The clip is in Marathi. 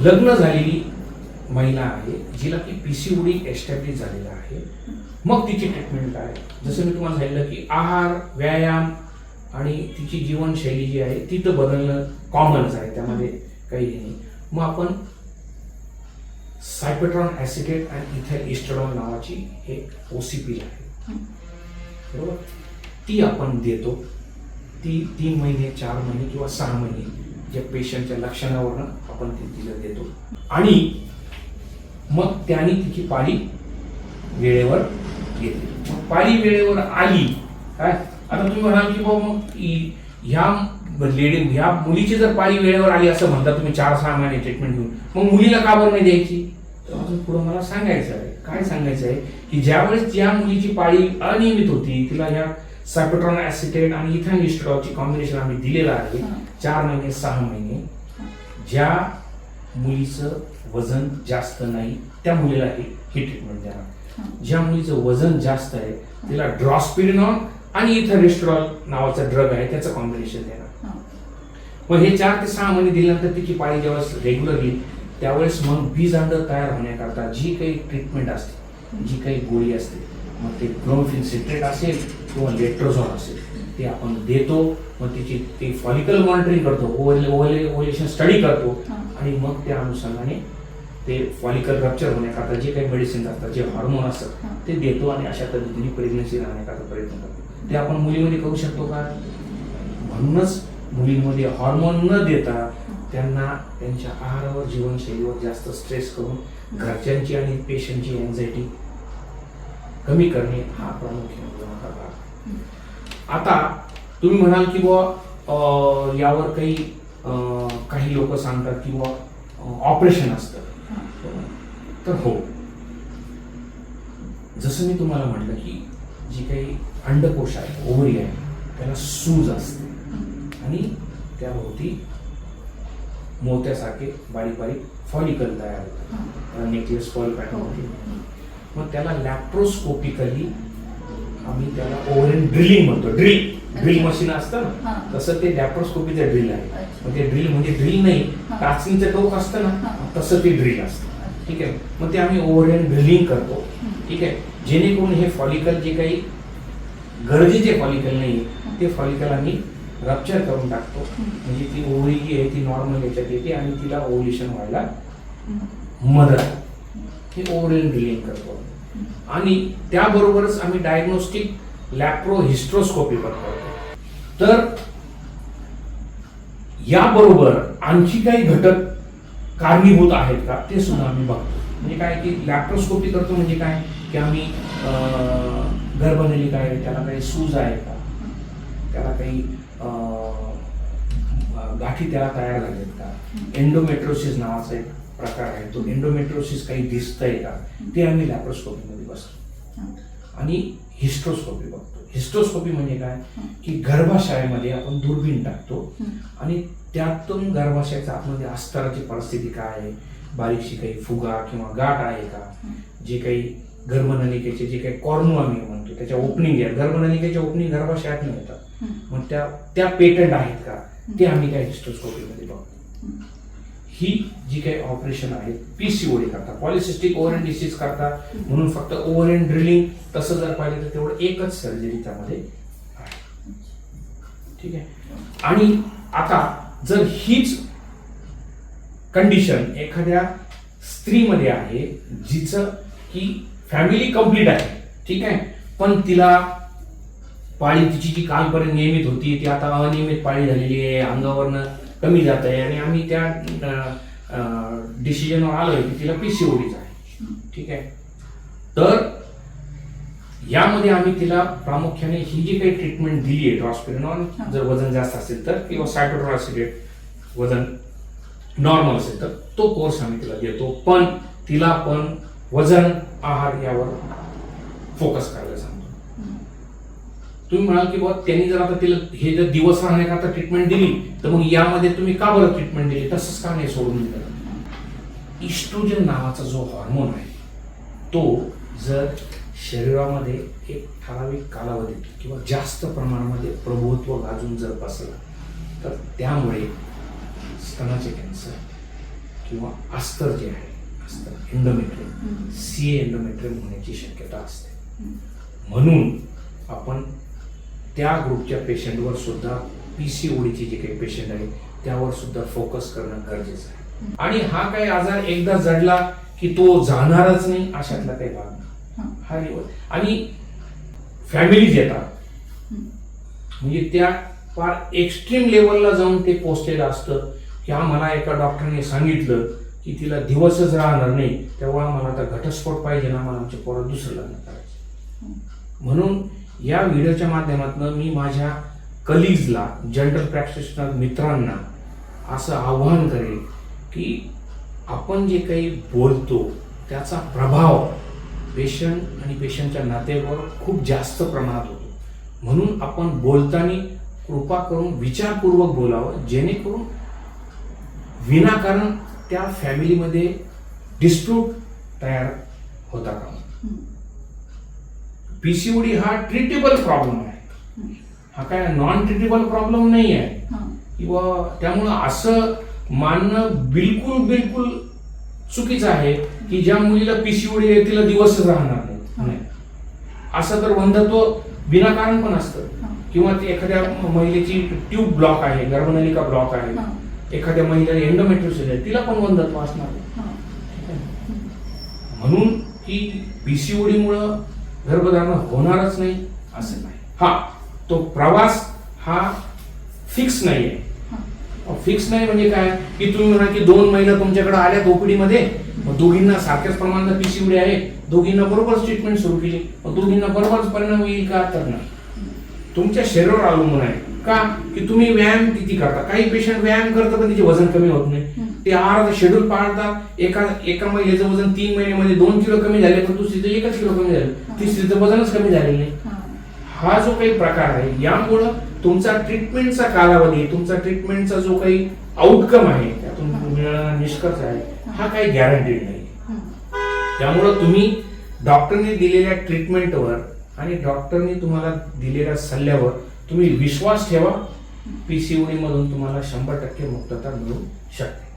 लग्न झालेली महिला आहे जिला की पी सी ओडी एस्टॅब्लिश झालेला आहे. मग तिची ट्रीटमेंट काय? जसं मी तुम्हाला सांगितलं की आहार व्यायाम आणि तिची जीवनशैली जी आहे ती तर बदलणं कॉमनच आहे त्यामध्ये काही नाही. मग आपण सायपेट्रॉन ॲसिडेट आणि इथे इस्टरॉन नावाची एक ओ सी पी आहे. बरोबर? ती आपण देतो. ती तीन महिने चार महिने किंवा सहा महिने. ज्या पेशंटच्या लक्षणावरनं आपण ती दिलं देतो. आणि मग त्याने तिची पाळी वेळेवर येते मग पाळी वेळेवर आली काय? आता तुम्ही म्हणाल की बाबा मग ह्या लेडी ह्या मुलीची जर पाळी वेळेवर आली असं म्हणता तुम्ही चार सहा महिने ट्रीटमेंट घेऊन मग मुलीला का बरं नाही द्यायची? तर पुढं मला सांगायचं आहे. काय सांगायचं आहे? की ज्यावेळेस ज्या मुलीची पाळी अनियमित होती तिला ह्या सायपेट्रॉन ऍसिटेट आणि इथान इस्ट्रॉची कॉम्बिनेशन आम्ही दिलेलं आहे. चार महिने सहा महिने ज्या मुलीचं वजन जास्त नाही त्या मुलीला हे ट्रीटमेंट देणार. ज्या मुलीचं वजन जास्त आहे तिला ड्रॉस्पिरिनॉन आणि इथरिस्ट्रॉल नावाचा ड्रग आहे त्याचं कॉम्बिनेशन देणार. मग हे चार ते सहा महिने दिल्यानंतर तिची पाळी ज्यावेळेस रेग्युलर येईल त्यावेळेस मग बीजांड तयार होण्याकरता जी काही ट्रीटमेंट असते जी काही गोळी असते मग ते क्लोरोफिन सिट्रेट असेल किंवा लेट्रोझॉन असेल ते आपण देतो मग तिची ते फॉलिकल मॉनिटरिंग करतो ओव्हल ओव्हलेशन स्टडी करतो. आणि मग त्या अनुषंगाने ते फॉलिकल रप्चर होण्याकरता जे काही मेडिसिन असतात जे हार्मोन असतात. ते देतो आणि अशा पद्धतीने प्रेग्नन्सी राहण्याकरता प्रयत्न करतो ते आपण मुलीमध्ये करू शकतो का म्हणूनच मुलींमध्ये हॉर्मोन न देता त्यांना त्यांच्या आहारावर जीवनशैलीवर जास्त स्ट्रेस करून घरच्यांची आणि पेशंटची एन्झायटी कमी करणे हा प्रामुख्याने भाग आहे. आता तुम्ही म्हणाल की बुवा यावर काही काही लोक सांगतात की बुवा ऑपरेशन असतं. तर हो. जसं मी तुम्हाला म्हटलं की जी काही अंडकोश आहे ओव्हरी आहे त्याला सूज असते. आणि त्याभोवती मोत्यासारखे बारीक बारीक फॉलिकल तयार होतात. नेकलेस फॉल पॅटर्न होते मग त्याला लॅप्रोस्कोपिकली आम्ही त्याला ओव्हरेन ड्रिलिंग म्हणतो. ड्रिल. ड्रिल मशीन असतं ना. तसं ते लॅप्रोस्कोपीचं ड्रिल आहे. मग ते ड्रिल म्हणजे ड्रिल नाही. टाचणीचं टोक असतं ना. तसं ते ड्रिल असतं. ठीक आहे? मग ते आम्ही ओव्हरेन ड्रिलिंग करतो. ठीक आहे? जेणेकरून हे फॉलिकल जे काही गरजेचे फॉलिकल नाही ते फॉलिकल आम्ही रप्चर करून टाकतो. म्हणजे ती ओव्हरी जी आहे ती नॉर्मल याच्यात येते आणि तिला ओव्हल्युशन व्हायला मदत हे ओव्हरेन ड्रिलिंग करतो आणि त्याबरोबरच आम्ही डायग्नोस्टिक लॅप्रो हिस्ट्रोस्कोपी पण करतो. तर याबरोबर आणखी काही घटक कारणीभूत आहेत का? ते सुद्धा आम्ही बघतो. म्हणजे काय की लॅप्रोस्कोपी करतो म्हणजे काय? की आम्ही अं, गर्भनलिका आहे त्याला काही सूज आहे का? त्याला काही गाठी त्याला तयार झालेत का? एंडोमेट्रोसिस नावाचा एक प्रकार आहे. तो एंडोमेट्रोसिस काही दिसतंय का? ते आम्ही लॅप्रोस्कोपीमध्ये बसतो आणि हिस्ट्रोस्कोपी बघतो. हिस्ट्रोस्कोपी म्हणजे काय? की गर्भाशयामध्ये आपण दुर्बीण टाकतो आणि त्यातून गर्भाशयाचा आतमध्ये अस्तराची परिस्थिती काय आहे? बारीकशी काही फुगा किंवा गाठ आहे का? जे काही गर्भनलिकेचे जे काही कॉर्नो आम्ही म्हणतो त्याच्या ओपनिंग आहे गर्भनलिकेच्या ओपनिंग गर्भाशयात नव्हतं येतात. मग त्या त्या पेटंट आहेत का? ते आम्ही त्या हिस्ट्रोस्कोपीमध्ये बघतो. ही जी काही ऑपरेशन आहेत पीसीओडी करता पॉलिसिस्टिक ओव्हरन डिसीज करता म्हणून फक्त ओव्हरन ड्रिलिंग तसं जर पाहिलं तर तेवढं एकच सर्जरी त्यामध्ये आहे. ठीक आहे? आणि आता जर हीच कंडिशन एखाद्या स्त्रीमध्ये आहे जिचं की फॅमिली कंप्लीट आहे ठीक आहे? पण तिला पाळी तिची जी कालपर्यंत नियमित होती ती आता अनियमित पाळी झालेली आहे अंगावरनं कमी जात आहे आणि आम्ही त्या डिसिजनवर आलोय की तिला पीसीओडीच आहे. ठीक आहे? तर यामध्ये आम्ही तिला प्रामुख्याने ही जी काही ट्रीटमेंट दिली आहे ड्रॉस्पिरिनॉन. जर वजन जास्त असेल तर किंवा सायटोट्रॉसिडेट वजन नॉर्मल असेल तर तो कोर्स आम्ही तिला देतो. पण तिला पण वजन आहार यावर फोकस करायला तुम्ही म्हणाल की बाबा त्यांनी जर आता तिला हे जर दिवस राहण्याकरता ट्रीटमेंट दिली तर मग यामध्ये तुम्ही का बरं ट्रीटमेंट दिली? तसंच का नाही सोडून दिलं? इस्ट्रोजन नावाचा जो हॉर्मोन आहे तो जर शरीरामध्ये एक ठराविक कालावधीत किंवा जास्त प्रमाणामध्ये प्रभुत्व गाजून जर बसला तर त्यामुळे स्तनाचे कॅन्सर किंवा अस्तर जे आहे अस्तर एंडोमेट्रियम सी एंडोमेट्रियम होण्याची शक्यता असते. म्हणून आपण त्या ग्रुपच्या पेशंटवर सुद्धा पी सी ओडीचे जे काही पेशंट आहे त्यावर सुद्धा फोकस करणं गरजेचं आहे. आणि हा काही आजार एकदा जडला की तो जाणारच नाही अशातला काही भाग. हा. आणि फॅमिलीज येतात. म्हणजे त्या फार एक्स्ट्रीम लेवलला जाऊन ते पोचलेलं असतं. की हा मला एका डॉक्टरने सांगितलं की तिला दिवसच राहणार नाही तेव्हा मला आता घटस्फोट पाहिजे ना मला आमच्या पोरात दुसरं लग्न करायचं म्हणून या व्हिडिओच्या माध्यमातून मी माझ्या कलीजला जनरल प्रॅक्टिशनर मित्रांना असं आव्हान करेल की आपण जे काही बोलतो त्याचा प्रभाव पेशंट आणि पेशंटच्या नातेवर खूप जास्त प्रमाणात होतो. म्हणून आपण बोलताना कृपा करून विचारपूर्वक बोलावं जेणेकरून विनाकारण त्या फॅमिलीमध्ये डिस्प्यूट तयार होता का पीसीओडी हा ट्रीटेबल प्रॉब्लेम आहे. हा काय नॉन ट्रीटेबल प्रॉब्लेम नाही आहे. किंवा त्यामुळं असं मानणं बिलकुल बिलकुल चुकीचं आहे की ज्या मुलीला पीसीओडी आहे तिला दिवसच राहणार नाही. असं तर वंधत्व विनाकारण पण असतं. किंवा ते एखाद्या महिलेची ट्यूब ब्लॉक आहे गर्भनलिका ब्लॉक आहे. एखाद्या महिलेला एंडोमेट्रियोसिस आहे तिला पण वंधत्व असणार? म्हणून की पीसीओडी मुळे गर्भधारण होणारच नाही. असं नाही. हा तो प्रवास हा फिक्स नाही आहे फिक्स नाही म्हणजे काय? की तुम्ही म्हणा की दोन महिला तुमच्याकडे आल्या ओपीडी मध्ये मग दोघींना सारख्याच प्रमाणात पीसीओडी आहे. दोघींना बरोबरच ट्रीटमेंट सुरू केली. मग दोघींना बरोबरच परिणाम येईल का? तर नाही. तुमच्या शरीरावर अवलंबून आहे. का? की तुम्ही व्यायाम किती करता? काही पेशंट व्यायाम करतात पण तिचे वजन कमी होत नाही. ते आहार शेड्यूल पाळतात एका एका महिलेचं वजन तीन महिन्यामध्ये दोन किलो कमी झाले पण दुसरीचं एकच किलो कमी झालं. तिसरीचं वजनच कमी झालेलं नाही. हा. जो काही प्रकार आहे यामुळं तुमचा ट्रीटमेंटचा कालावधी तुमचा ट्रीटमेंटचा जो काही आउटकम आहे त्यातून मिळणारा निष्कर्ष आहे हा. काही गॅरंटीड नाही. त्यामुळं तुम्ही डॉक्टरने दिलेल्या ट्रीटमेंटवर आणि डॉक्टरने तुम्हाला दिलेल्या सल्ल्यावर तुम्ही विश्वास ठेवा. पीसीओडी मधून तुम्हाला शंभर टक्के मुक्तता मिळू शकते.